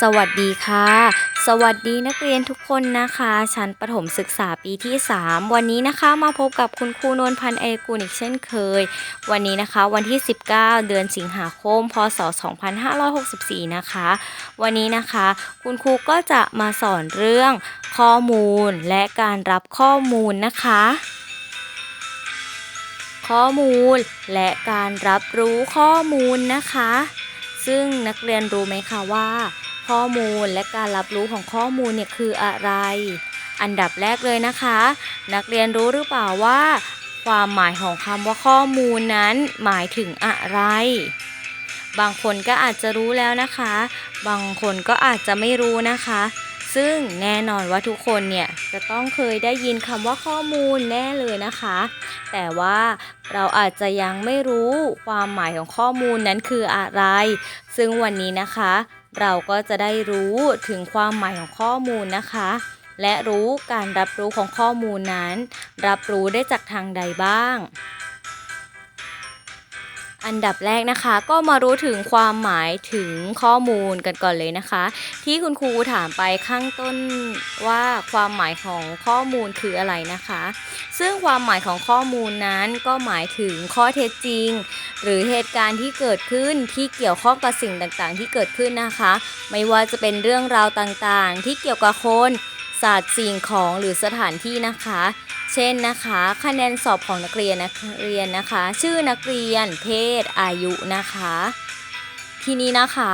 สวัสดีค่ะ สวัสดีนักเรียนทุกคนนะคะชั้นประถมศึกษาปีที่ 3 วันนี้นะคะมาพบกับคุณครูนวลพันธ์เอกุลอีกเช่นเคย วันนี้นะคะวันที่ 19 เดือนสิงหาคม พศ 2564 นะคะ วันนี้นะคะ คุณครูก็จะมาสอนเรื่องข้อมูลและการรับข้อมูลนะคะ ข้อมูลและการรับรู้ข้อมูลนะคะ ซึ่งนักเรียนรู้ไหมคะว่า ข้อมูลและการรับรู้ของข้อมูลเนี่ยคืออะไร อันดับแรกเลยนะคะ นักเรียนรู้หรือเปล่าว่า ความหมายของคำว่าข้อมูลนั้นหมายถึงอะไร บางคนก็อาจจะรู้แล้วนะคะ บางคนก็อาจจะไม่รู้นะคะ ซึ่งแน่นอนว่าทุกคนเนี่ยจะต้องเคยได้ยินคำว่าข้อมูลแน่เลยนะคะ แต่ว่าเราอาจจะยังไม่รู้ความหมายของข้อมูลนั้นคืออะไร ซึ่งวันนี้นะคะ เราก็จะได้รู้ถึงความหมายของข้อมูลนะคะ และรู้การรับรู้ของข้อมูลนั้น รับรู้ได้จากทางใดบ้าง อันดับแรกนะคะก็มารู้ถึงความหมายถึงข้อมูลกันก่อนเลยนะคะ ที่คุณครูถามไปข้างต้นว่าความหมายของข้อมูลคืออะไรนะคะ ซึ่งความหมายของข้อมูลนั้นก็หมายถึงข้อเท็จจริง หรือเหตุการณ์ที่เกิดขึ้นที่เกี่ยวข้องกับสิ่งต่างๆ ที่เกิดขึ้นนะคะ ไม่ว่าจะเป็นเรื่องราวต่างๆ ที่เกี่ยวกับคน สัตว์สิ่งของหรือสถานที่นะคะ เช่นนะคะ คะแนนสอบของนักเรียนนักเรียนนะคะ ชื่อนักเรียนเพศอายุนะคะ ทีนี้นะคะ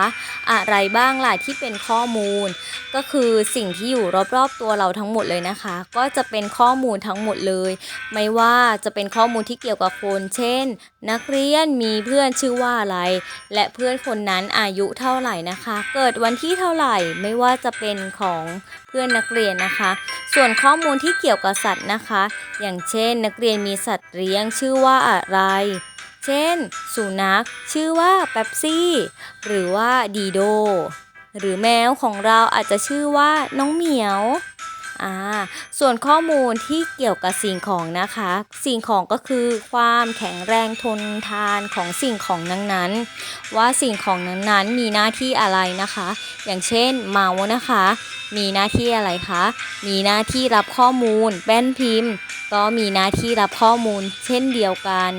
อะไรบ้างล่ะที่เป็นข้อมูล ก็คือสิ่งที่อยู่รอบๆตัวเราทั้งหมดเลยนะคะ ก็จะเป็นข้อมูลทั้งหมดเลย ไม่ว่าจะเป็นข้อมูลที่เกี่ยวกับคน เช่น นักเรียนมีเพื่อนชื่อว่าอะไร และเพื่อนคนนั้นอายุเท่าไหร่นะคะ เกิดวันที่เท่าไหร่ไม่ว่าจะเป็นของเพื่อนนักเรียนนะคะ ส่วนข้อมูลที่เกี่ยวกับสัตว์นะคะ อย่างเช่น นักเรียนมีสัตว์เลี้ยงชื่อว่าอะไร เช่น สุนัขชื่อว่าเป๊ปซี่ หรือว่าดีโด หรือแมวของเราอาจจะชื่อว่าน้องเหมียวอ่าส่วนข้อมูลที่เกี่ยวกับสิ่งของนะคะ สิ่งของก็คือความแข็งแรงทนทานของสิ่งของนั้นๆ ว่าสิ่งของนั้นๆมีหน้าที่อะไรนะคะ อย่างเช่นเมาส์นะคะ มีหน้าที่อะไรคะ มีหน้าที่รับข้อมูลแป้นพิมพ์ ก็มีหน้าที่รับข้อมูลเช่นเดียวกัน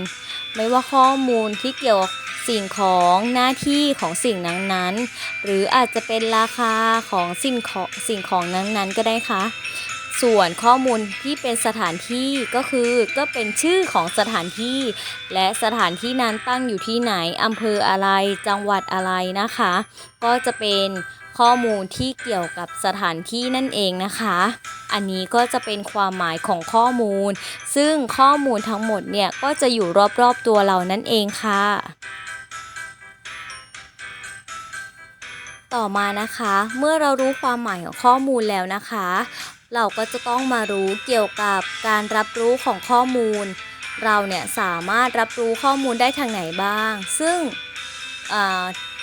ไม่ว่าข้อมูลที่เกี่ยวกับสิ่งของหน้าที่ของสิ่งนั้นๆ หรืออาจจะเป็นราคาของสิ่งของสิ่งของนั้นๆก็ได้ค่ะ ส่วนข้อมูลที่เป็นสถานที่ก็คือก็เป็นชื่อของสถานที่ และสถานที่นั้นตั้งอยู่ที่ไหนอำเภออะไรจังหวัดอะไรนะคะ ก็จะเป็น ข้อมูลที่เกี่ยวกับสถานที่นั่นเองนะคะ อันนี้ก็จะเป็นความหมายของข้อมูล ซึ่งข้อมูลทั้งหมดเนี่ยก็จะอยู่รอบๆตัวเรานั่นเองค่ะต่อมานะคะ เมื่อเรารู้ความหมายของข้อมูลแล้วนะคะ เราก็จะต้องมารู้เกี่ยวกับการรับรู้ของข้อมูล เราเนี่ยสามารถรับรู้ข้อมูลได้ทางไหนบ้าง ซึ่ง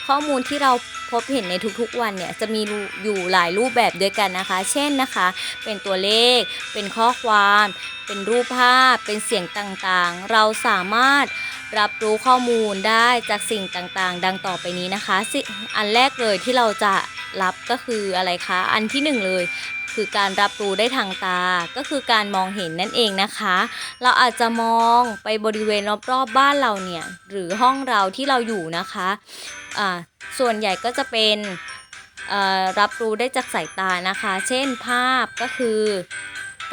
ข้อมูลที่เรา พบเห็นในทุกๆวันเนี่ยจะมีอยู่หลายรูปแบบด้วยกันนะคะ เช่นนะคะ เป็นตัวเลข เป็นข้อความ เป็นรูปภาพ เป็นเสียงต่างๆ เราสามารถรับรู้ข้อมูลได้จากสิ่งต่างๆ ดังต่อไปนี้นะคะ อันแรกเลยที่เราจะรับก็คืออะไรคะ อันที่หนึ่งเลย คือการรับรู้ได้ทางตา ก็คือการมองเห็นนั่นเองนะคะ เราอาจจะมองไปบริเวณรอบๆบ้านเราเนี่ยหรือห้องเราที่เราอยู่นะคะอ่าส่วนใหญ่ก็จะเป็นอ่อรับรู้ได้จากสายตานะคะ เช่นภาพก็คือ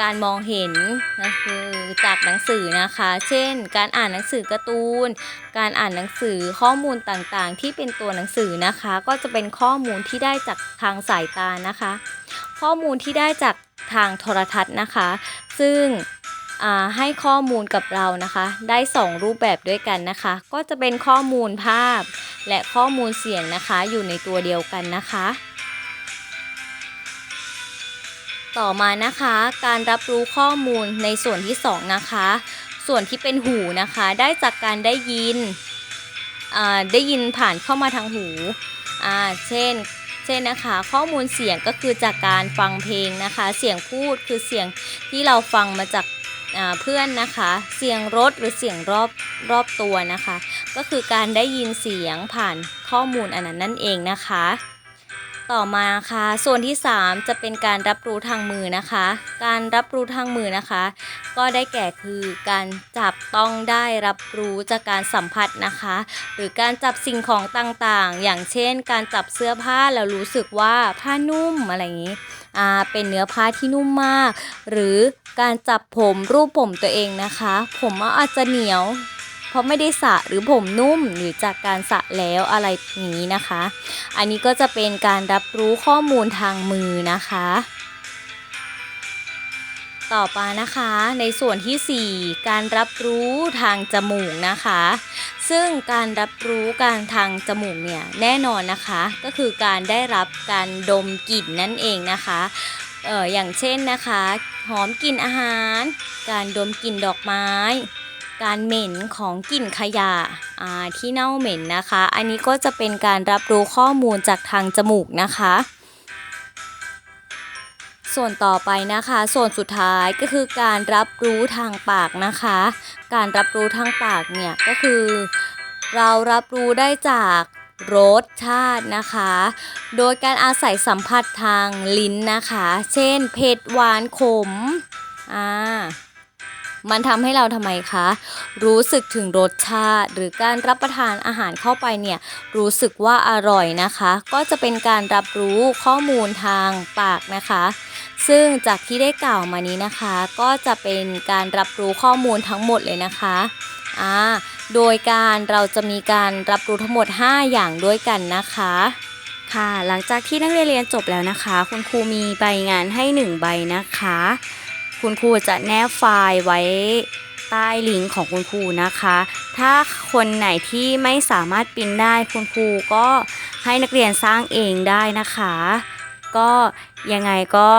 การมองเห็นนะคือจากหนังสือนะคะ เช่น การอ่านหนังสือการ์ตูน การอ่านหนังสือข้อมูลต่างๆ ที่เป็นตัวหนังสือนะคะ ก็จะเป็นข้อมูลที่ได้จากทางสายตานะคะ ข้อมูลที่ได้จากทางโทรทัศน์นะคะ ซึ่งให้ข้อมูลกับเรานะคะ ได้ 2 รูปแบบด้วยกันนะคะ ก็จะเป็นข้อมูลภาพ และข้อมูลเสียงนะคะ อยู่ในตัวเดียวกันนะคะ ต่อมานะคะ การรับรู้ข้อมูลในส่วนที่ 2 นะคะ ส่วนที่เป็นหูนะคะ ได้จากการได้ยินได้ยินผ่านเข้ามาทางหู เช่น เช่นนะคะ ข้อมูลเสียงก็คือจากการฟังเพลงนะคะ เสียงพูดคือเสียงที่เราฟังมาจากเพื่อนนะคะ เสียงรถหรือเสียงรอบรอบตัวนะคะ ก็คือการได้ยินเสียงผ่านข้อมูลอันนั้นนั่นเองนะคะ ต่อมานะคะส่วนที่ 3 จะเป็นการรับรู้ทางมือนะคะ การรับรู้ทางมือนะคะ ก็ได้แก่คือการจับต้องได้รับรู้จากการสัมผัสนะคะ หรือการจับสิ่งของต่างๆ อย่างเช่น การจับเสื้อผ้าแล้วรู้สึกว่าผ้านุ่มอะไรอย่างนี้อ่าเป็นเนื้อผ้าที่นุ่มมาก หรือการจับผมรูปผมตัวเองนะคะ ผมอาจจะเหนียว เพราะไม่ได้สระหรือผมนุ่มหรือจากการสระแล้วอะไรอย่างนี้นะคะ อันนี้ก็จะเป็นการรับรู้ข้อมูลทางมือนะคะ ต่อไปนะคะในส่วนทีสี่ 4 การรับรู้ทางจมูกนะคะ ซึ่งการรับรู้การทางจมูกเนี่ยแน่นอนนะคะ ก็คือการได้รับการดมกลิ่นนั่นเองนะคะเอออย่างเช่นนะคะ หอมกลิ่นอาหาร การดมกลิ่นดอกไม้ การเหม็นของกลิ่นขยะที่เน่าเหม็นนะคะ อันนี้ก็จะเป็นการรับรู้ข้อมูลจากทางจมูกนะคะ ส่วนต่อไปนะคะ ส่วนสุดท้ายก็คือการรับรู้ทางปากนะคะ การรับรู้ทางปากเนี่ยก็คือ เรารับรู้ได้จากรสชาตินะคะ โดยการอาศัยสัมผัสทางลิ้นนะคะ เช่น เผ็ดหวานขม อ่า มันทำให้เราทำไมคะ รู้สึกถึงรสชาติ หรือการรับประทานอาหารเข้าไปเนี่ยรู้สึกว่าอร่อยนะคะ ก็จะเป็นการรับรู้ข้อมูลทางปากนะคะ ซึ่งจากที่ได้กล่าวมานี้นะคะ ก็จะเป็นการรับรู้ข้อมูลทั้งหมดเลยนะคะอ่าโดยการเราจะมีการรับรู้ทั้งหมด 5 อย่างด้วยกันนะคะค่ะหลังจากที่นักเรียนเรียนจบแล้วนะคะ คุณครูมีใบงานให้ 1 ใบนะคะ คุณครูจะแนบไฟล์ไว้ใต้ลิงก์ของคุณครูนะคะ ถ้าคนไหนที่ไม่สามารถปริ้นได้คุณครูก็ให้นักเรียนสร้างเองได้นะคะ ก็ยังไงก็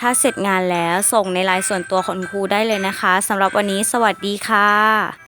ถ้าเสร็จงานแล้วส่งในไลน์ส่วนตัวของคุณครูได้เลยนะคะสำหรับวันนี้สวัสดีค่ะ